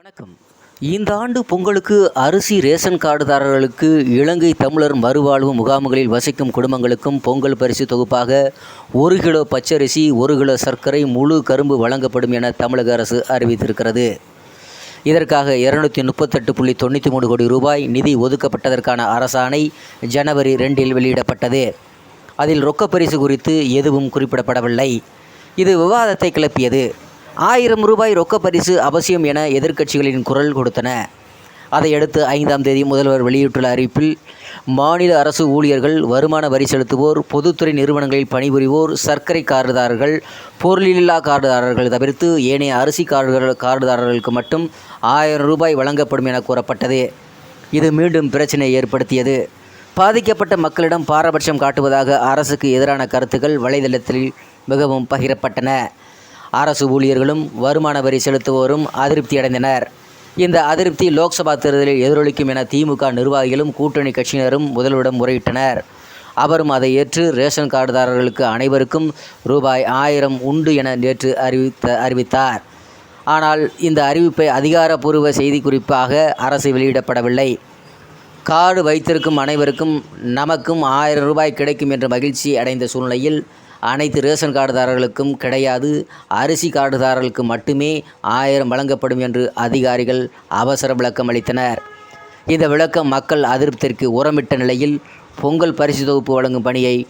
வணக்கம். இந்த ஆண்டு பொங்கலுக்கு அரிசி ரேஷன் கார்டுதாரர்களுக்கு இலங்கை தமிழர் மறுவாழ்வு முகாம்களில் வசிக்கும் குடும்பங்களுக்கும் பொங்கல் பரிசு தொகுப்பாக ஒரு கிலோ பச்சரிசி ஒரு கிலோ சர்க்கரை முழு கரும்பு வழங்கப்படும் என தமிழக அரசு அறிவித்திருக்கிறது. இதற்காக இருநூத்தி முப்பத்தெட்டு புள்ளி தொண்ணூற்றி மூணு கோடி ரூபாய் நிதி ஒதுக்கப்பட்டதற்கான அரசாணை ஜனவரி ரெண்டில் வெளியிடப்பட்டது. அதில் ரொக்க பரிசு குறித்து எதுவும் குறிப்பிடப்படவில்லை. இது விவாதத்தை கிளப்பியது. ஆயிரம் ரூபாய் ரொக்க பரிசு அவசியம் என எதிர்க்கட்சிகளின் குரல் கொடுத்தன. அதையடுத்து ஐந்தாம் தேதி முதல்வர் வெளியிட்டுள்ள அறிவிப்பில் மாநில அரசு ஊழியர்கள் வருமான வரி செலுத்துவோர் பொதுத்துறை நிறுவனங்களில் பணிபுரிவோர் சர்க்கரை கார்டுதாரர்கள் பொருளில்லா கார்டுதாரர்கள் தவிர்த்து ஏனைய அரிசி கார்டுகள் கார்டுதாரர்களுக்கு மட்டும் ஆயிரம் ரூபாய் வழங்கப்படும் என கூறப்பட்டது. இது மீண்டும் பிரச்சினை ஏற்படுத்தியது. பாதிக்கப்பட்ட மக்களிடம் பாரபட்சம் காட்டுவதாக அரசுக்கு எதிரான கருத்துக்கள் வலைதளத்தில் மிகவும் பகிரப்பட்டன. அரசு ஊழியர்களும் வருமான வரி செலுத்துவோரும் அதிருப்தி அடைந்தனர். இந்த அதிருப்தி லோக்சபா தேர்தலில் எதிரொலிக்கும் என திமுக நிர்வாகிகளும் கூட்டணி கட்சியினரும் முதல்வரிடம் முறையிட்டனர். அவரும் அதை ஏற்று ரேஷன் கார்டுதாரர்களுக்கு அனைவருக்கும் ரூபாய் ஆயிரம் உண்டு என நேற்று அறிவித்த அறிவித்தார். ஆனால் இந்த அறிவிப்பை அதிகாரப்பூர்வ செய்திக்குறிப்பாக அரசு வெளியிடப்படவில்லை. கார்டு வைத்திருக்கும் அனைவருக்கும் நமக்கும் ஆயிரம் ரூபாய் கிடைக்கும் என்ற மகிழ்ச்சி அடைந்த சூழ்நிலையில் அனைத்து ரேஷன் கார்டுதாரர்களுக்கும் கிடையாது. அரிசி கார்டுதாரர்களுக்கு மட்டுமே ஆயிரம் வழங்கப்படும் என்று அதிகாரிகள் அவசர விளக்கம் அளித்தனர். இந்த விளக்கம் மக்கள் அதிருப்திற்கு உரமிட்ட நிலையில் பொங்கல் பரிசு தொகுப்பு வழங்கும் பணியை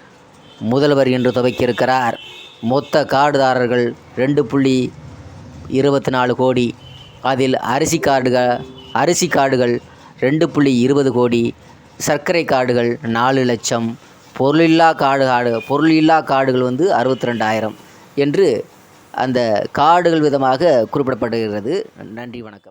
முதல்வர் இன்று துவக்கியிருக்கிறார். மொத்த கார்டுதாரர்கள் ரெண்டு புள்ளி இருபத்தி நாலு கோடி. அதில் அரிசி கார்டுகள் அரிசி கார்டுகள் ரெண்டு புள்ளி இருபது கோடி. சர்க்கரை கார்டுகள் நாலு லட்சம். பொருளில்லா காடு காடு பொருளில்லா காடுகள் வந்து அறுபத்தி ரெண்டாயிரம் என்று அந்த காடுகள் விதமாக குறிப்பிடப்படுகிறது. நன்றி வணக்கம்.